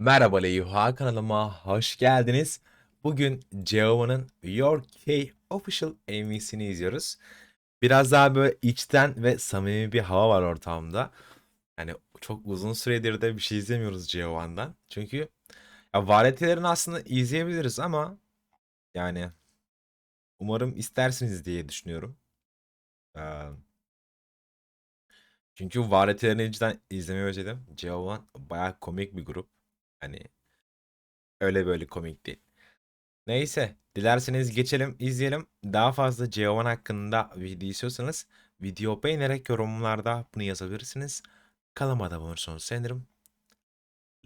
Merhaba Leyuha kanalıma hoş geldiniz. Bugün Jehovah'ın Your K Official MV'sini izliyoruz. Biraz daha böyle içten ve samimi bir hava var ortamda. Yani çok uzun süredir de bir şey izlemiyoruz Jehovah'dan. Çünkü ya varetelerini aslında izleyebiliriz ama yani umarım istersiniz diye düşünüyorum. Ee, çünkü varetelerini cidden izlemeyi özledim. Jehovah bayağı komik bir grup. Hani öyle böyle komik değil. Neyse, dilerseniz geçelim, izleyelim. Daha fazla Jeovan hakkında video istiyorsanız video beğenerek yorumlarda bunu yazabilirsiniz. Kanalıma abone olursanız sevinirim.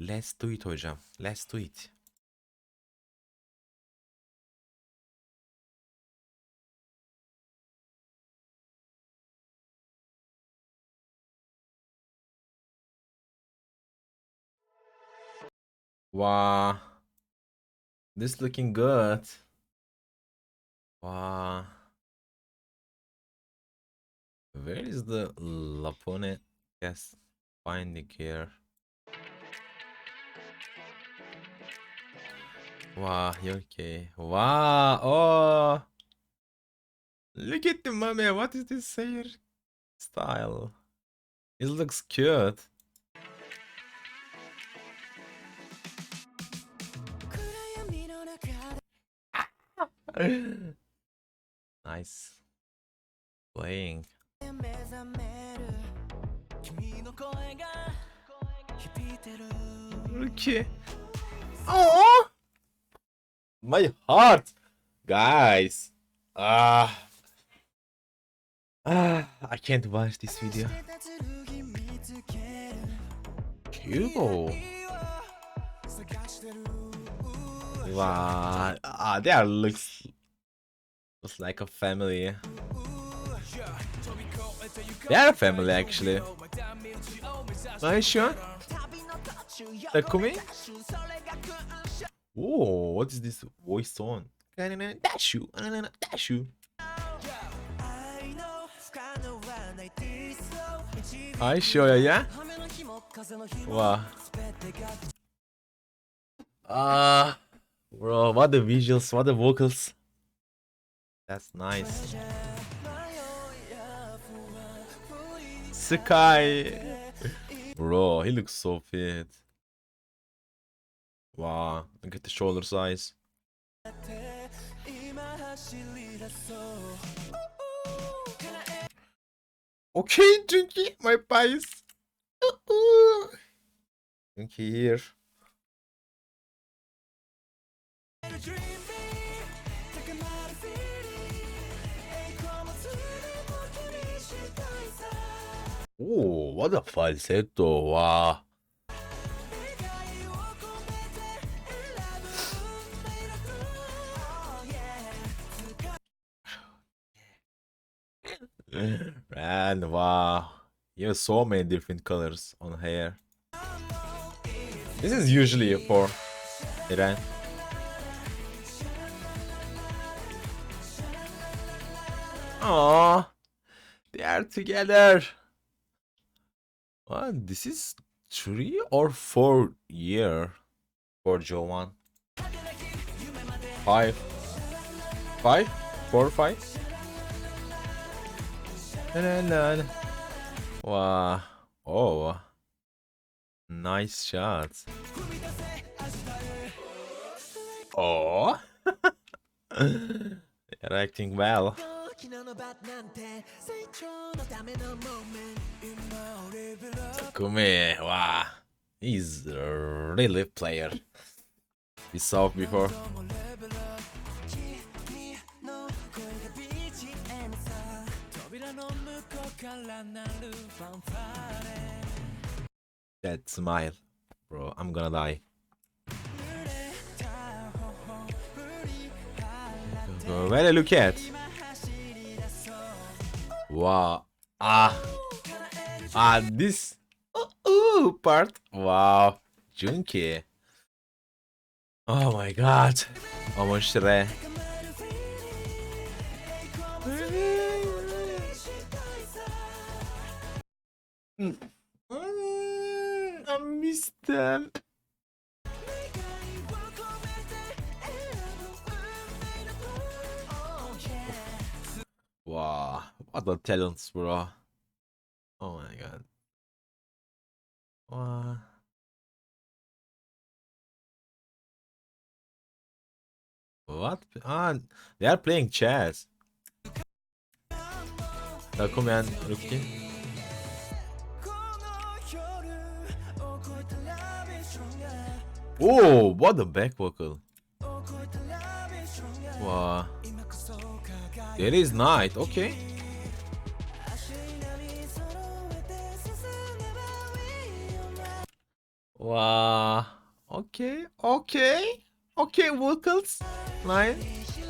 Let's do it hocam. Let's do it. Wow. This looking good. Wow. Where is the Lapone? Yes, find finding here. Wow, okay. Wow, oh. Look at the mummy. What is this hair style? It looks cute. nice. Playing. Por? Oh! My heart! Guys! Ah! Ah! I can't watch this video. Cubo! Wow. Ah, are looks looks like a family. They are a family actually. Are you sure? Oh, what is this voice on? Dash you, dash you. Are you sure, yeah? Wow. Ah. Uh, Bro, what the visuals, what the vocals. That's nice. Sky. Bro, he looks so fit. Wow, look at the shoulder size. Okay, Junkie, my pies. Uh-uh. Junkie here. Oh, what a falsetto, wow. You have so many different colors on hair. This is usually for Iran. Aww, they are together. What? This is three or four year for Joan. Five. Five? Four, five? Na, na. Wow. Oh. Nice shots. Oh. They're acting well. Takumi, wow. He's a really player. We saw before. That smile, bro, I'm gonna die. Where I look at? Wow. Ah. Ah, this ooh, part. Wow. Junkie. Oh my god. Ama Shrek. Hmm. Hmm, I missed them. What the talents, bro? Oh my god. What? What? Ah, they are playing chess. Welcome man, Rookie. Oh, what a back vocal. Wow. There is night, okay. Wow. Okay. Okay. Okay, vocals. Nice.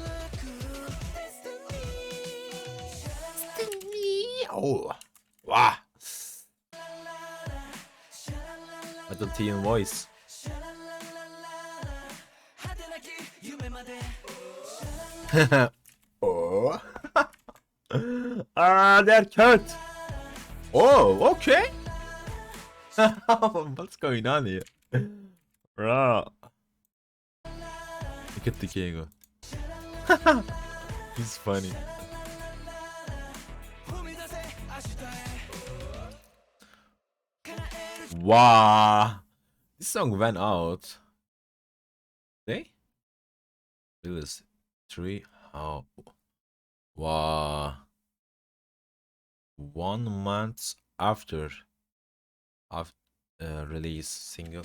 Oh. Wow. Little teen voice. oh. ah, they're cute. Oh, okay. What's going on here? Bro. Look at the Diego. He's funny. Wow. This song went out. See? Release 3. How? Wow. One month after after uh, release single.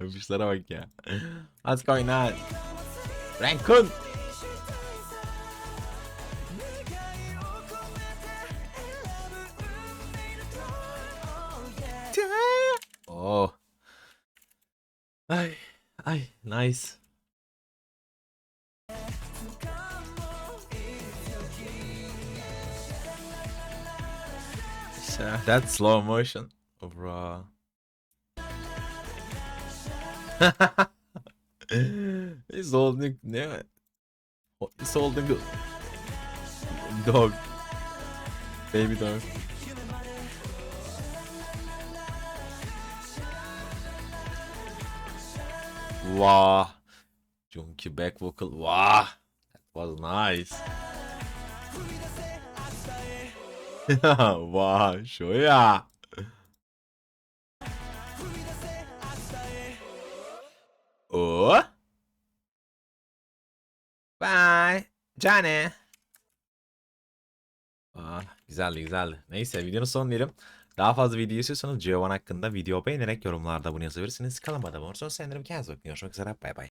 Öpüşlere bak ya. What's going on? Rankun. Oh. Ay, ay, nice. So, That's slow motion. Oh, bro. He's holding ne? He's holding dog. Baby dog. Wow. Junkie back vocal. Wow. That was nice. wow, 谁呀？哦Bye. Cane. Aa, güzeldi güzeldi. Neyse videonun sonuna diyelim. Daha fazla video istiyorsanız Giovanni hakkında video beğenerek yorumlarda bunu yazabilirsiniz. Kanalıma da abone olursanız sevinirim. Kendinize bakın. Görüşmek üzere. Bay bay.